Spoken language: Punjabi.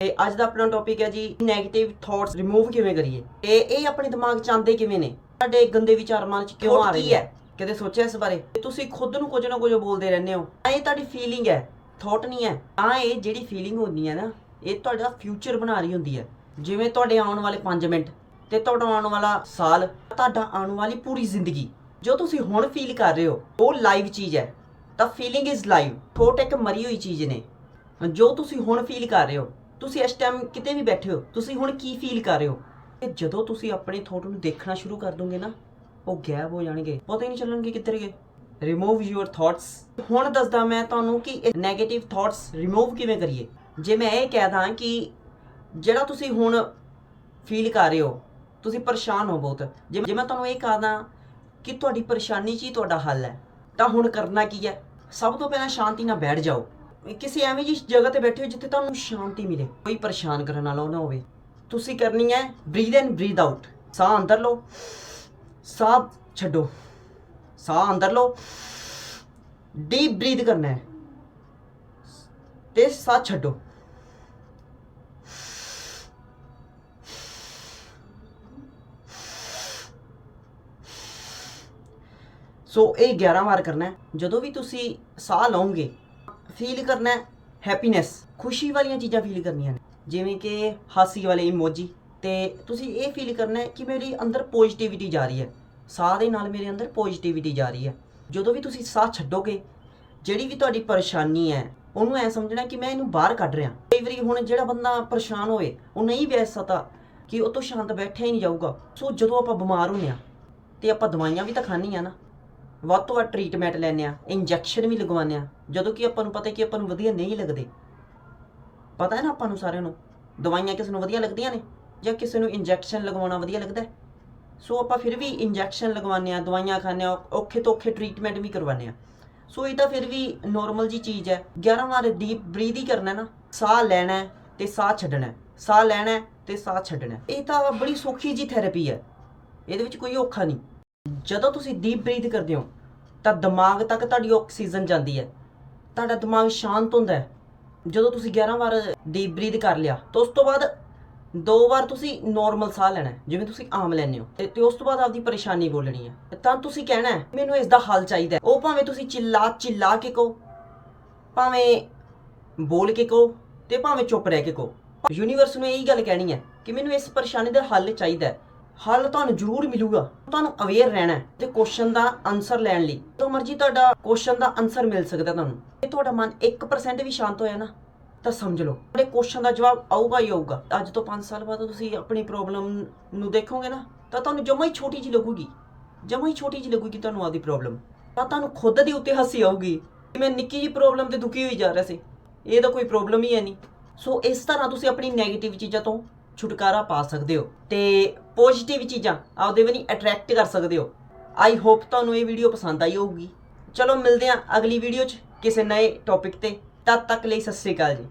ਤੇ ਅੱਜ ਦਾ ਆਪਣਾ ਟੌਪਿਕ ਹੈ ਜੀ 네ਗੇਟਿਵ ਥਾਟਸ ਰਿਮੂਵ ਕਿਵੇਂ ਕਰੀਏ? ਤੇ ਇਹ ਆਪਣੇ ਦਿਮਾਗ ਚ ਆਉਂਦੇ ਕਿਵੇਂ ਨੇ? ਸਾਡੇ ਗੰਦੇ ਵਿਚਾਰ ਮਨ ਚ ਕਿਉਂ ਆ ਰਹੇ ਹੈ? ਕਦੇ ਸੋਚਿਆ ਇਸ ਬਾਰੇ? ਤੁਸੀਂ ਖੁਦ ਨੂੰ ਕੁਝ ਨਾ ਕੁਝ ਬੋਲਦੇ ਰਹਿੰਦੇ ਹੋ। ਇਹ ਤੁਹਾਡੀ ਫੀਲਿੰਗ ਹੈ ਥਾਟ ਨਹੀਂ ਹੈ। ਤਾਂ ਇਹ ਜਿਹੜੀ ਫੀਲਿੰਗ ਹੁੰਦੀ ਹੈ ਨਾ ਇਹ ਤੁਹਾਡਾ ਫਿਊਚਰ ਬਣਾ ਰਹੀ ਹੁੰਦੀ ਹੈ। ਜਿਵੇਂ ਤੁਹਾਡੇ ਆਉਣ ਵਾਲੇ 5 ਮਿੰਟ ਤੇ ਤੁਹਾਡਾ ਆਉਣ ਵਾਲਾ ਸਾਲ ਤੁਹਾਡਾ ਆਉਣ ਵਾਲੀ ਪੂਰੀ ਜ਼ਿੰਦਗੀ। ਜੋ ਤੁਸੀਂ ਹੁਣ ਫੀਲ ਕਰ ਰਹੇ ਹੋ ਉਹ ਲਾਈਵ ਚੀਜ਼ ਹੈ। ਤਾਂ ਫੀਲਿੰਗ ਇਜ਼ ਲਾਈਵ ਥੋਟ ਇੱਕ ਮਰੀ ਹੋਈ ਚੀਜ਼ ਨੇ। ਜੋ ਤੁਸੀਂ ਹੁਣ ਫੀਲ ਕਰ ਰਹੇ ਹੋ ਤੁਸੀਂ ਇਸ ਟਾਈਮ ਕਿਤੇ ਵੀ ਬੈਠੇ ਹੋ, ਤੁਸੀਂ ਹੁਣ ਕੀ ਫੀਲ ਕਰ ਰਹੇ ਹੋ? ਤੇ ਜਦੋਂ ਤੁਸੀਂ ਆਪਣੇ ਥੋਟ ਨੂੰ ਦੇਖਣਾ ਸ਼ੁਰੂ ਕਰ ਦੋਗੇ ਨਾ, ਉਹ ਗਾਇਬ ਹੋ ਜਾਣਗੇ, ਪਤਾ ਹੀ ਨਹੀਂ ਚੱਲਣਗੇ ਕਿੱਧਰ ਗਏ। ਰਿਮੂਵ ਯੂਅਰ ਥਾਟਸ ਹੁਣ ਦੱਸਦਾ ਮੈਂ ਤੁਹਾਨੂੰ ਕਿ ਇਹ 네ਗੇਟਿਵ ਥਾਟਸ ਰਿਮੂਵ ਕਿਵੇਂ ਕਰੀਏ? ਜੇ ਮੈਂ ਇਹ ਕਹਿਦਾ ਕਿ ਜਿਹੜਾ ਤੁਸੀਂ ਹੁਣ ਫੀਲ ਕਰ ਰਹੇ ਹੋ, ਤੁਸੀਂ ਪਰੇਸ਼ਾਨ ਹੋ ਬਹੁਤ। ਜੇ ਜੇ ਮੈਂ ਤੁਹਾਨੂੰ ਇਹ ਕਹਦਾ ਕਿ ਤੁਹਾਡੀ ਪਰੇਸ਼ਾਨੀ 'ਚ ਹੀ ਤੁਹਾਡਾ ਹੱਲ ਹੈ, ਤਾਂ ਹੁਣ ਕਰਨਾ ਕੀ ਹੈ? ਸਭ ਤੋਂ ਪਹਿਲਾਂ ਸ਼ਾਂਤੀ ਨਾਲ ਬੈਠ ਜਾਓ। ਕਿਸੇ ਐਵੇਂ ਜਿਹੀ ਜਗ੍ਹਾ ਤੇ ਬੈਠੇ ਹੋ ਜਿੱਥੇ ਤੁਹਾਨੂੰ ਸ਼ਾਂਤੀ ਮਿਲੇ, ਕੋਈ ਪਰੇਸ਼ਾਨ ਕਰਨ ਵਾਲਾ ਨਾ ਹੋਵੇ। ਤੁਸੀਂ ਕਰਨੀ ਹੈ ਬਰੀਥ ਇਨ ਬਰੀਦ ਆਊਟ ਸਾਹ ਅੰਦਰ ਲਓ, ਸਾਹ ਛੱਡੋ। ਸਾਹ ਅੰਦਰ ਲਓ ਡੀਪ ਬਰੀਦ ਕਰਨਾ ਹੈ। ਤੇ ਸਾਹ ਛੱਡੋ। ਸੋ ਇਹ 11 ਵਾਰ ਕਰਨਾ ਹੈ। ਜਦੋਂ ਵੀ ਤੁਸੀਂ ਸਾਹ ਲਓਗੇ ਫੀਲ ਕਰਨਾ ਹੈ ਹੈਪੀਨੈਸ ਖੁਸ਼ੀ ਵਾਲੀਆਂ ਚੀਜ਼ਾਂ ਫੀਲ ਕਰਨੀਆਂ ਨੇ। ਜਿਵੇਂ ਕਿ ਹਾਸੀ ਵਾਲੇ ਇਮੋਜੀ ਤੇ ਤੁਸੀਂ ਇਹ ਫੀਲ ਕਰਨਾ ਹੈ ਕਿ ਮੇਰੀ ਅੰਦਰ ਪੋਜ਼ਿਟਿਵਿਟੀ ਜਾ ਰਹੀ ਹੈ। ਸਾਹ ਦੇ ਨਾਲ ਮੇਰੇ ਅੰਦਰ ਪੋਜ਼ਿਟਿਵਿਟੀ ਜਾ ਰਹੀ ਹੈ। ਜਦੋਂ ਵੀ ਤੁਸੀਂ ਸਾਹ ਛੱਡੋਗੇ, ਜਿਹੜੀ ਵੀ ਤੁਹਾਡੀ ਪਰੇਸ਼ਾਨੀ ਹੈ, ਉਹਨੂੰ ਐ ਸਮਝਣਾ ਕਿ ਮੈਂ ਇਹਨੂੰ ਬਾਹਰ ਕੱਢ ਰਿਹਾ। ਕਈ ਵਾਰੀ ਹੁਣ ਜਿਹੜਾ ਬੰਦਾ ਪਰੇਸ਼ਾਨ ਹੋਏ ਉਹ ਨਹੀਂ ਬੈਠ ਸਕਦਾ ਕਿ ਉਹ ਤੋਂ ਸ਼ਾਂਤ ਬੈਠਿਆ ਹੀ ਨਹੀਂ ਜਾਊਗਾ। ਸੋ ਜਦੋਂ ਆਪਾਂ ਬਿਮਾਰ ਹੁੰਨੇ ਆ ਤੇ ਆਪਾਂ ਦਵਾਈਆਂ ਵੀ ਤਾਂ ਖਾਣੀਆਂ ਨਾ ਵੱਧ ਤੋਂ ਵੱਧ ਟ੍ਰੀਟਮੈਂਟ ਲੈਂਦੇ ਆ ਇੰਜੈਕਸ਼ਨ ਵੀ ਲਗਵਾਉਂਦੇ ਆ ਜਦੋਂ ਕਿ ਆਪਾਂ ਨੂੰ ਪਤਾ ਕਿ ਆਪਾਂ ਨੂੰ ਵਧੀਆ ਨਹੀਂ ਲੱਗਦੇ। ਪਤਾ ਹੈ ਨਾ ਆਪਾਂ ਨੂੰ ਸਾਰਿਆਂ ਨੂੰ, ਦਵਾਈਆਂ ਕਿਸ ਨੂੰ ਵਧੀਆ ਲੱਗਦੀਆਂ ਨੇ ਜਾਂ ਕਿਸੇ ਨੂੰ ਇੰਜੈਕਸ਼ਨ ਲਗਵਾਉਣਾ ਵਧੀਆ ਲੱਗਦਾ ਸੋ ਆਪਾਂ ਫਿਰ ਵੀ ਇੰਜੈਕਸ਼ਨ ਲਗਵਾਉਂਦੇ ਆ ਦਵਾਈਆਂ ਖਾਂਦੇ ਆ ਔਖੇ ਤੋਂ ਔਖੇ ਟ੍ਰੀਟਮੈਂਟ ਵੀ ਕਰਵਾਉਂਦੇ ਆ ਸੋ ਇਹ ਤਾਂ ਫਿਰ ਵੀ ਨਾਰਮਲ ਜੀ ਚੀਜ਼ ਹੈ 11 ਵਾਰ ਡੀਪ ਬਰੀਥ ਹੀ ਕਰਨਾ ਨਾ, ਸਾਹ ਲੈਣਾ ਹੈ ਤੇ ਸਾਹ ਛੱਡਣਾ ਸਾਹ ਲੈਣਾ ਹੈ ਤੇ ਸਾਹ ਛੱਡਣਾ ਇਹ ਤਾਂ ਬੜੀ ਸੌਖੀ ਜੀ ਥੈਰੇਪੀ ਹੈ, ਇਹਦੇ ਵਿੱਚ ਕੋਈ ਔਖਾ ਨਹੀਂ। ਜਦੋਂ ਤੁਸੀਂ ਡੀਪ ਬਰੀਥ ਕਰਦੇ ਹੋ ਤਾਂ ਦਿਮਾਗ ਤੱਕ ਤੁਹਾਡੀ ਆਕਸੀਜਨ ਜਾਂਦੀ ਹੈ। ਤੁਹਾਡਾ ਦਿਮਾਗ ਸ਼ਾਂਤ ਹੁੰਦਾ ਹੈ। ਜਦੋਂ ਤੁਸੀਂ 11 ਵਾਰ ਡੀਪ ਬਰੀਥ ਕਰ ਲਿਆ ਤਾਂ ਉਸ ਤੋਂ ਬਾਅਦ ਦੋ ਵਾਰ ਤੁਸੀਂ ਨਾਰਮਲ ਸਾਹ ਲੈਣਾ ਜਿਵੇਂ ਤੁਸੀਂ ਆਮ ਲੈਂਦੇ ਹੋ। ਤੇ- ਉਸ ਤੋਂ ਬਾਅਦ ਆਪਦੀ ਪਰੇਸ਼ਾਨੀ ਬੋਲਣੀ ਹੈ। ਤਾਂ ਤੁਸੀਂ ਕਹਿਣਾ ਹੈ, ਮੈਨੂੰ ਇਸ ਦਾ ਹੱਲ ਚਾਹੀਦਾ ਉਹ ਭਾਵੇਂ ਤੁਸੀਂ ਚਿੱਲਾ ਚਿੱਲਾ ਕੇ ਕਹੋ ਭਾਵੇਂ ਬੋਲ ਕੇ ਕਹੋ ਤੇ ਭਾਵੇਂ ਚੁੱਪ ਰਹਿ ਕੇ ਕਹੋ। ਯੂਨੀਵਰਸ ਨੂੰ ਇਹੀ ਗੱਲ ਕਹਿਣੀ ਹੈ ਕਿ ਮੈਨੂੰ ਇਸ ਪਰੇਸ਼ਾਨੀ ਦਾ ਹੱਲ ਚਾਹੀਦਾ ਹੈ। ਹੱਲ ਤੁਹਾਨੂੰ ਜ਼ਰੂਰ ਮਿਲੂਗਾ। ਤੁਹਾਨੂੰ ਅਵੇਅਰ ਰਹਿਣਾ ਹੈ ਤੇ ਕੁਐਸਚਨ ਦਾ ਆਨਸਰ ਲੈਣ ਲਈ। ਜਦੋਂ ਮਰਜ਼ੀ ਤੁਹਾਡਾ ਕੁਐਸਚਨ ਦਾ ਆਨਸਰ ਮਿਲ ਸਕਦਾ ਤੁਹਾਨੂੰ। ਜੇ ਤੁਹਾਡਾ ਮਨ 1% ਵੀ ਸ਼ਾਂਤ ਹੋਇਆ ਨਾ, ਤਾਂ ਸਮਝ ਲਓ। ਤੁਹਾਡੇ ਕੁਐਸਚਨ ਦਾ ਜਵਾਬ ਆਊਗਾ ਹੀ ਆਊਗਾ। ਅੱਜ ਤੋਂ 5 ਸਾਲ ਬਾਅਦ ਤੁਸੀਂ ਆਪਣੀ ਪ੍ਰੋਬਲਮ ਨੂੰ ਦੇਖੋਗੇ ਨਾ, ਤਾਂ ਤੁਹਾਨੂੰ ਜਮਾ ਹੀ ਛੋਟੀ ਜਿਹੀ ਲੱਗੂਗੀ। ਜਮਾ ਹੀ ਛੋਟੀ ਜਿਹੀ ਲੱਗੂਗੀ ਤੁਹਾਨੂੰ ਆਪਦੀ ਪ੍ਰੋਬਲਮ ਤਾਂ ਤੁਹਾਨੂੰ ਖੁਦ ਦੇ ਉੱਤੇ ਹੱਸੀ ਆਊਗੀ। ਕਿ ਮੈਂ ਨਿੱਕੀ ਜਿਹੀ ਪ੍ਰੋਬਲਮ ਤੇ ਦੁਖੀ ਹੋਈ ਜਾ ਰਿਹਾ ਸੀ। ਇਹ ਤਾਂ ਕੋਈ ਪ੍ਰੋਬਲਮ ਹੀ ਹੈ ਨਹੀਂ। ਸੋ ਇਸ ਤਰ੍ਹਾਂ ਤੁਸੀਂ ਆਪਣੀ 네ਗੇਟਿਵ ਚੀਜ਼ਾਂ ਤੋਂ ਛੁਟਕਾਰਾ ਪਾ ਸਕਦੇ ਹੋ ਤੇ ਪੋਜ਼ਿਟਿਵ ਚੀਜ਼ਾਂ ਆਪਦੇ ਵੱਲ ਅਟਰੈਕਟ ਕਰ ਸਕਦੇ ਹੋ। ਆਈ ਹੋਪ ਤੁਹਾਨੂੰ ਇਹ ਵੀਡੀਓ ਪਸੰਦ ਆਈ ਹੋਊਗੀ। ਚਲੋ ਮਿਲਦੇ ਹਾਂ ਅਗਲੀ ਵੀਡੀਓ 'ਚ ਕਿਸੇ ਨਵੇਂ ਟੌਪਿਕ ਤੇ। ਤਦ ਤੱਕ ਲਈ ਸਤਿ ਸ੍ਰੀ ਅਕਾਲ ਜੀ।